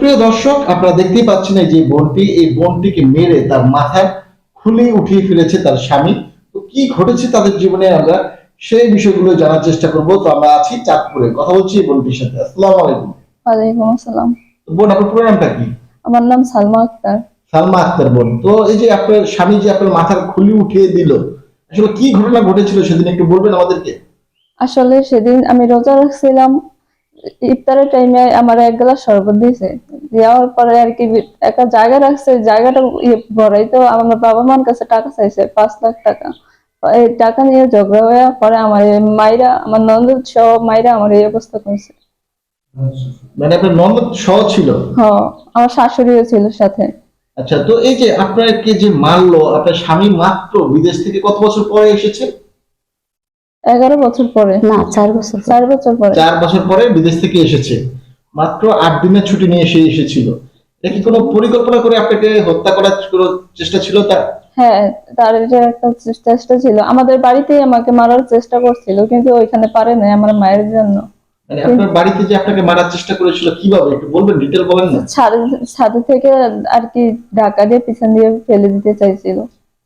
সুপ্রিয় দর্শক আপনারা দেখতেই পাচ্ছেন এই যে বোনটি এই বোনটিকে মেরে তার মাথায় খুলে উঠিয়ে ফেলেছে তার স্বামী। তো কি ঘটেছে তাদের জীবনে আমরা সেই বিষয়গুলো জানার চেষ্টা করব। তো আমরা আছি চাঁদপুরে। কথা বলছি এই বোনটির সাথে। আসসালামু আলাইকুম। ওয়ালাইকুম আসসালাম। বোন আপনার পুরো নামটা কি? আমার নাম সালমা আক্তার। সালমা আক্তার বোন। তো এই যে আপনার স্বামী যে আপনার মাথার খুলি উঠিয়ে দিল আসলে কি ঘটনা ঘটেছিল সেদিন একটু বলবেন আমাদেরকে? আসলে সেদিন আমি রোজা রাখছিলাম ইফতারের টাইমে আমার এক গ্লাস শরবত দিয়েছে দেওয়ার পরে আর কি একটা জায়গা রাখছে জায়গাটা ইয়ে ভরাই তো আমার বাবা মার কাছে টাকা চাইছে পাঁচ লাখ টাকা। এই টাকা নিয়ে ঝগড়া হয়ে পরে আমার মাইরা আমার নন্দ সহ মাইরা আমার এই অবস্থা করেছে। মানে আপনার ননদ সহ ছিল? হ আমার শাশুড়িও ছিল সাথে। আচ্ছা তো এই যে আপনাকে যে মারলো আপনার স্বামী মাত্র বিদেশ থেকে কত বছর পরে এসেছে? এগারো বছর পরে। না চার বছর চার বছর পরে। চার বছর পরে বিদেশ থেকে এসেছে। মাত্র আট দিনের ছুটি নিয়ে এসে এসেছিল। এটা কি কোনো পরিকল্পনা করে আপনাকে হত্যা করার কোনো চেষ্টা ছিল তার? হ্যাঁ তার এটা একটা চেষ্টা ছিল। আমাদের বাড়িতেই আমাকে মারার চেষ্টা করছিল কিন্তু ওইখানে পারে নাই আমার মায়ের জন্য। মানে আপনার বাড়িতে যে আপনাকে মারার চেষ্টা করেছিল কীভাবে? একটু বলবেন ডিটেল বলেন না। ছাদে ছাদে থেকে আর কি ধাক্কা দিয়ে পিছন দিয়ে ফেলে দিতে চাইছিল।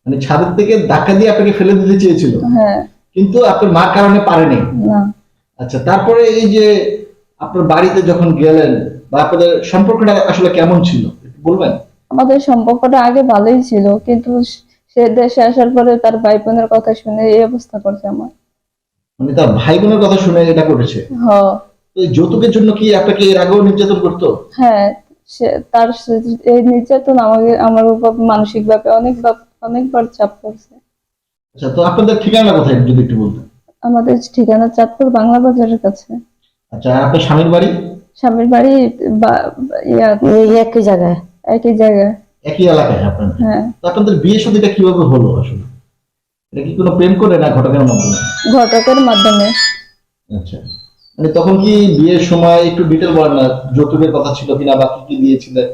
মানে ছাদের থেকে ধাক্কা দিয়ে আপনাকে ফেলে দিতে চেয়েছিল? হ্যাঁ। কিন্তু আপনার মার কারণে পারেনি। আচ্ছা তারপরে এই যে আপনার বাড়িতে যখন গেলেন বা আপনাদের সম্পর্কটা আসলে কেমন ছিল বলবেন? আমাদের সম্পর্কটা আগে ভালোই ছিল কিন্তু সে দেশে আসার পরে তার ভাই বোনের কথা শুনে এই অবস্থা করছে আমার। মানে তার ভাই বোনের কথা শুনে এটা করেছে হ। তো এই যৌতুকের জন্য কি আপনাকে এর আগেও নির্যাতন করতো? হ্যাঁ সে তার এই নির্যাতন আমাকে আমার উপর মানসিক ভাবে অনেক অনেকবার চাপ করছে আচ্ছা তো আপনাদের ঠিকানা কোথায় যদি একটু বলতেন? আমাদের ঠিকানা চাঁদপুর বাংলা বাজারের কাছে। আচ্ছা আর আপনার স্বামীর বাড়ি? স্বামীর বাড়ি বা- ইয়া এই একই জায়গায়। একই জায়গায়। একই এলাকায় আপনাদের হ্যাঁ। তো আপনাদের বিয়ে শাদীটা কীভাবে হলো আসলে? এটা কি কোনো প্রেম করে না ঘটকের মাধ্যমে? ঘটকের মাধ্যমে। আচ্ছা। মানে তখন কি বিয়ের সময় একটু ডিটেল বলেন না যৌতুকের কথা ছিল কিনা বা কি কি দিয়েছিলেন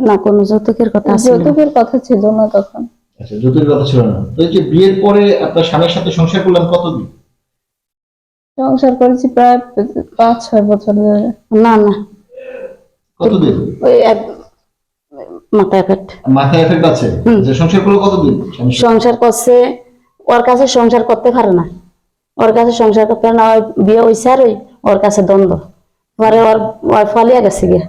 না কোনো যৌতুকের কথা আছে যৌতুকের কথা ছিল না তখন। আচ্ছা যৌতুকের কথা ছিল না। তো এই যে বিয়ের পরে আপনার স্বামীর সাথে সংসার করলেন কতদিন? সংসার করেছি প্রায় পাঁচ ছয় বছর ধরে। না না। কতদিন? ওই এক মাথায় ফেট মাথায় এফেক্ট আছে? যে সংসার করল কতদিন? সংসার করছে ওর কাছে সংসার করতে পারে না। ওর কাছে সংসার করতে পারে না ওই বিয়ে ওই আর ওই ওর কাছে দ্বন্দ্ব। পরে ওর ওর ফলিয়া গেছে গিয়া।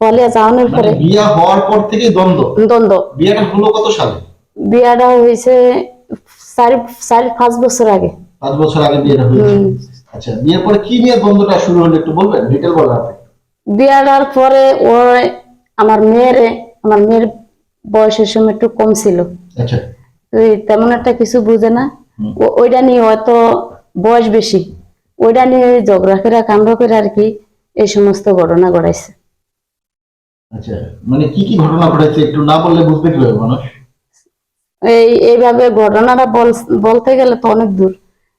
ফলিয়া যাওয়ানোর মানে পরে বিয়ে হওয়ার পর থেকেই দ্বন্দ্ব? দ্বন্দ্ব। বিয়েটা হলো কত সালে? বিয়াটা হয়েছে চারি চারি পাঁচ বছর আগে। পাঁচ বছর আগে বিয়েটা হয়েছে? আচ্ছা বিয়ের পরে কি নিয়ে দ্বন্দ্বটা শুরু হলো একটু বলবেন? ডিটেল বলেন আপনি বিয়াটার পরে ও আমার মেয়ের আমার মেয়ের বয়সের সময় একটু কম ছিল। আচ্ছা। তেমন একটা কিছু বুঝে না। ওইটা নিয়ে হয়তো বয়স বেশি। ওইটা নিয়ে ঝগড়া করে কামড়া করে আর কি এই সমস্ত ঘটনা ঘটাইছে। আচ্ছা মানে কি কি ঘটনা ঘটেছে একটু না বললে বুঝবে কীভাবে মানুষ? এই এইভাবে ঘটনাটা বল- বলতে গেলে তো অনেক দূর।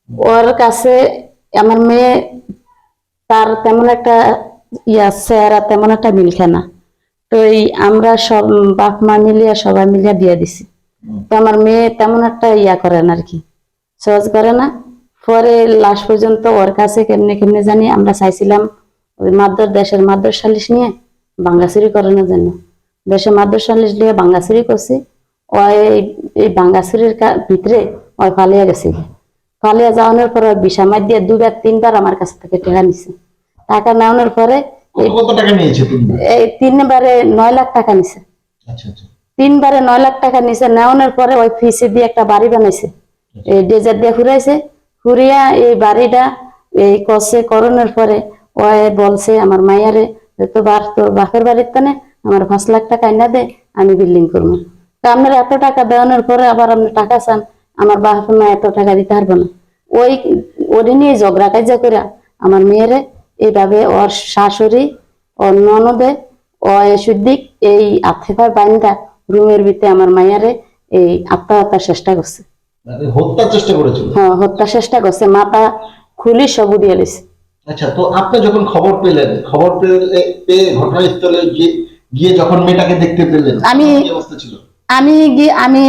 ওর কাছে আমার মেয়ে তার তেমন একটা ইয়া চেহারা তেমন একটা মিলছে না তো এই আমরা সব বাপ মা মিলিয়ে সবাই মিলিয়ে বিয়ে দিছি। তো আমার মেয়ে তেমন একটা ইয়া করে না আর কি। সহজ করে না। পরে লাস্ট পর্যন্ত ওর কাছে কেমনে কেমনে জানি আমরা চাইছিলাম ওই মাদ্রাস দেশের মাদ্রাস সালিশ নিয়ে বাঙ্গাচুরি করানোর জন্য। দেশে মাদ্রাস সালিশ নিয়ে বাঙ্গাচুরি করছি। ওই এই বাঙ্গাচুরির ভিতরে ওই ফালিয়া গেছে। ফালিয়া যাওয়ানোর পরে ওই বিষামাই দিয়ে দুবার তিনবার আমার কাছ থেকে টাকা নিছে। টাকা নেওয়ানোর পরে এই তিনবারে নয় লাখ টাকা নিছে। আচ্ছা আচ্ছা। তিনবারে নয় লাখ টাকা নিছে। নেওয়ানোর পরে ওই ফিসে দিয়ে একটা বাড়ি বানাইছে। এই ডেজার দিয়ে ঘুরাইছে। ঘুরিয়া এই বাড়িটা এই কষে করোনার পরে ওই বলছে আমার মাইয়ারে তো বার তোর বাপের বাড়ির তানে আমার পাঁচ লাখ টাকা এনে দে আমি বিল্ডিং করব। তো আপনার এত টাকা দেওয়ানোর পরে আবার আপনি টাকা চান আমার বাপ মা এত টাকা দিতে পারব না। ওই ওরে নিয়ে ঝগড়া কাজা করে আমার মেয়েরে এইভাবে ওর শাশুড়ি ওর ননদে ও সুদ্দিক এই আথেফার বাইন্দা রুমের ভিতরে আমার মায়ারে এই আত্মহত্যার চেষ্টা করছে। মানে হত্যার চেষ্টা করেছিল? হ্যাঁ হত্যার চেষ্টা করছে মাথা খুলি সব উড়িয়ে লিছে আচ্ছা তো আপনি যখন খবর পেলেন খবর পেলে পেয়ে ঘটনাস্থলে গিয়ে গিয়ে যখন মেয়েটাকে দেখতে পেলেন আমি- অবস্থা ছিল? আমি গিয়ে আমি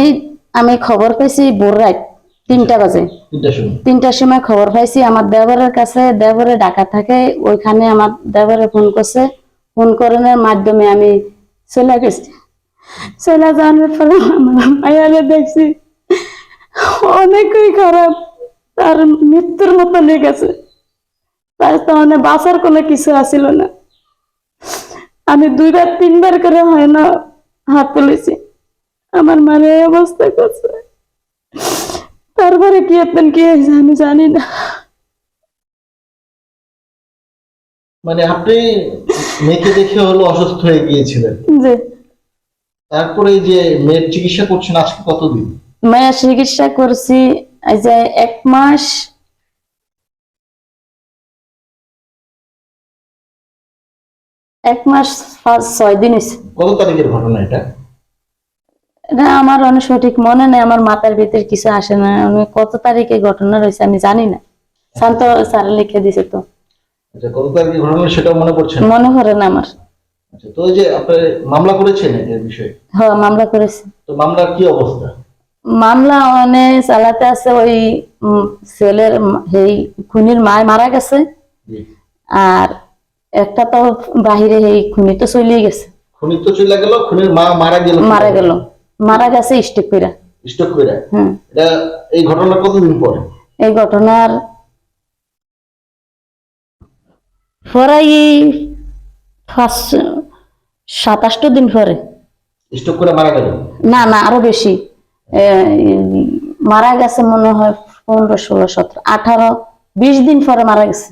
আমি খবর পাইছি ভোর রাত তিনটা বাজে। তিনটার সময়? খবর পাইছি আমার দেবরের কাছে দেবরে ডাকা থাকে ওইখানে আমার দেবরে ফোন করছে। ফোন করানোর মাধ্যমে আমি চলে গেছি। চলে যাওয়ার পরে আমার দেখছি অনেকই খারাপ তার মৃত্যুর মতো লেগে গেছে তার মানে বাঁচার কোনো কিছু আসিল না। আমি দুইবার তিনবার করে হয় না হাত তুলেছি। আমার এই অবস্থা করছে। তারপরে কি এতেন কি হয়েছে আমি জানি না। মানে আপনি মেয়েকে দেখে হলো অসুস্থ হয়ে গিয়েছিলেন। যে তারপরে এই যে মেয়ের চিকিৎসা করছেন আজকে কতদিন? মায়ের চিকিৎসা করছি এই যে এক মাস। এক মাস পাঁচ ছয় দিন কত তারিখের ঘটনা এটা? এটা আমার অনেক সঠিক মনে নেই আমার মাথার ভিতরে কিছু আসে না। আমি কত তারিখে ঘটনা রয়েছে আমি জানি না। শান্ত স্যার লিখে দিছে তো। আচ্ছা কত ঘটনা মনে পড়ছে মনে করে না আমার। আচ্ছা তো যে আপনি মামলা করেছেন এর বিষয়ে? হ্যাঁ মামলা করেছি। তো মামলার কি অবস্থা? মামলা অনেক চালাতে আছে ওই ছেলের এই খুনির মায় মারা গেছে। আর একটা তো বাহিরে এই খুনি তো চলিয়ে গেছে। খুনি তো চলে গেল খুনির মা মারা গেল। মারা গেল। মারা গেছে করে করে হুম। এটা এই ঘটনা কতদিন পরে? এই ঘটনার ফার্স্ট সাতাশটো দিন পরে। করে মারা গেল? না না আরও বেশি। মারা গেছে মনে হয় পনেরো ষোলো সতেরো আঠারো বিশ দিন পরে মারা গেছে।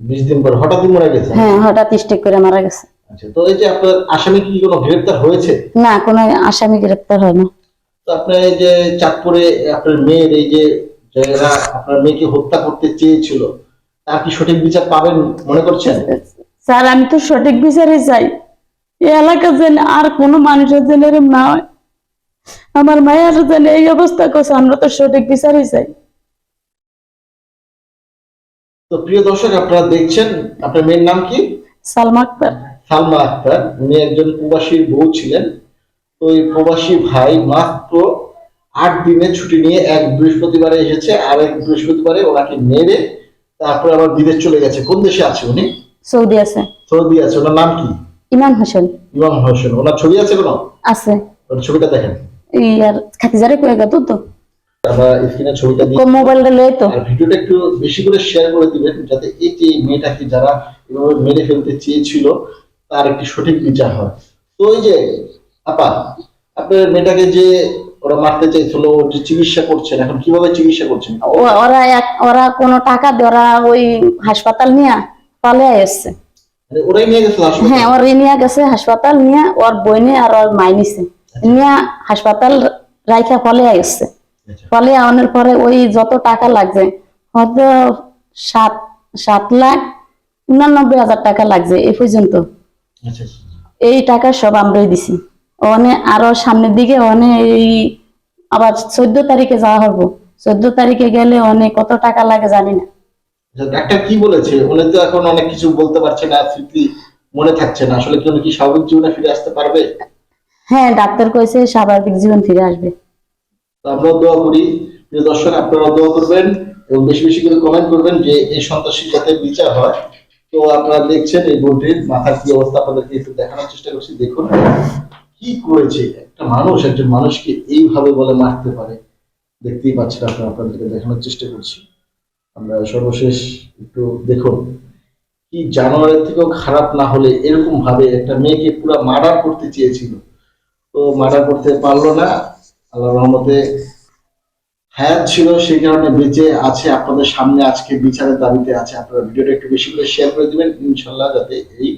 বিশ দিন পরে। হঠাৎই মারা গেছে? হ্যাঁ হঠাৎ স্টিক করে মারা গেছে। আচ্ছা তো এই যে আপনার আসামি কি কোনো হয়েছে? না কোনো আসামি হয় না তো আপনার এই যে চাঁদপুরে আপনার মেয়ের এই যে যারা আপনার মেয়েকে হত্যা করতে চেয়েছিল তার কি সঠিক বিচার পাবেন মনে করছেন? স্যার আমি তো সঠিক চাই। এই এলাকা যেন আর কোনো মানুষের যেন এরম না হয়। আমার মায়ের যেন এই অবস্থা করছে আমরা তো সঠিক বিচারে চাই। তো প্রিয় দর্শক আপনারা দেখছেন আপনার মেয়ের নাম কি? সালমা আক্তার সালমা আক্তার। উনি একজন প্রবাসীর বউ ছিলেন। তো এই প্রবাসী ভাই মাত্র আট দিনের ছুটি নিয়ে এক বৃহস্পতিবারে এসেছে। আর এক বৃহস্পতিবারে ওনাকে মেরে তারপরে আবার বিদেশ চলে গেছে। কোন দেশে আছে উনি? সৌদি আছে। সৌদি আছে। ওনার নাম কি? ইমাম হোসেন। ইমাম হোসেন। ওনার ছবি আছে কোনো? আছে। ওর ছবিটা দেখেন। এই আর খাতিজারে কয়ে গেত তো? আমরা স্ক্রিনে ছবিটা দিই মোবাইলটা লয়ে তো। আর ভিডিওটা একটু বেশি করে শেয়ার করে দিবেন যাতে এই যে মেয়েটাকে যারা এভাবে মেরে ফেলতে চেয়েছিল তার একটি সঠিক বিচার হয়। তো এই যে আপা আপনার মেয়েটাকে যে ওরা মারতে চাইছিল যে চিকিৎসা করছেন এখন কীভাবে চিকিৎসা করছেন? ওরা ওরা কোনো টাকা ওরা ওই হাসপাতাল নিয়ে পালে এসছে। মানে ওরাই নিয়ে হ্যাঁ ওর নিয়ে গেছে হাসপাতাল নিয়ে ওর বইনে আর ওর মাই নিছে। নিয়ে হাসপাতাল রাইখা ফলে আচ্ছা, ফলে আনার পরে ওই যত টাকা লাগছে হয়তো সাত সাত লাখ উনানব্বই হাজার টাকা লাগছে এ পর্যন্ত। আচ্ছা এই টাকা সব আমরাই দিছি। ওখানে আরও সামনের দিকে ওখানে এই আবার চোদ্দ তারিখে যাওয়া হব। চোদ্দ তারিখে গেলে অনেক কত টাকা লাগে জানি না। আচ্ছা, ডাক্তার কি বলেছে? উনি তো এখন অনেক কিছু বলতে পারছে না স্মৃতি মনে থাকছে না। আসলে কি উনি কি স্বাভাবিক জীবনে ফিরে আসতে পারবে? হ্যাঁ ডাক্তার কইছে স্বাভাবিক জীবন ফিরে আসবে। তো আমরাও দোয়া করি। প্রিয় দর্শক আপনারাও দোয়া করবেন এবং বেশি বেশি করে কমেন্ট করবেন যে এই সন্ত্রাসীর যাতে বিচার হয়। তো আপনারা দেখছেন এই বোনটির মাথার কি অবস্থা আপনাদেরকে একটু দেখানোর চেষ্টা করছি। দেখুন, কি করেছে? একটা মানুষ, একজন মানুষকে এইভাবে বলে মারতে পারে। দেখতেই পাচ্ছেন আপনারা, আপনাদেরকে দেখানোর চেষ্টা করছি। আমরা সর্বশেষ একটু দেখুন, কি জানোয়ারের থেকেও খারাপ না হলে এরকম ভাবে একটা মেয়েকে পুরো মার্ডার করতে চেয়েছিল। তো মার্ডার করতে পারল না আল্লাহ রহমতে হায়াত ছিল সেই কারণে বেঁচে আছে আপনাদের সামনে আজকে বিচারের দাবিতে আছে। আপনারা ভিডিওটা একটু বেশি করে শেয়ার করে দিবেন। ইনশাল্লাহ যাতে এই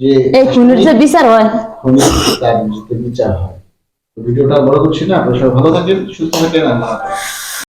যে এই খুনের যে বিচার হয়। তার বিচার হয়। ভিডিওটা বড় করছি না। আপনারা সবাই ভালো থাকেন সুস্থ থাকেন আল্লাহ হাফেজ।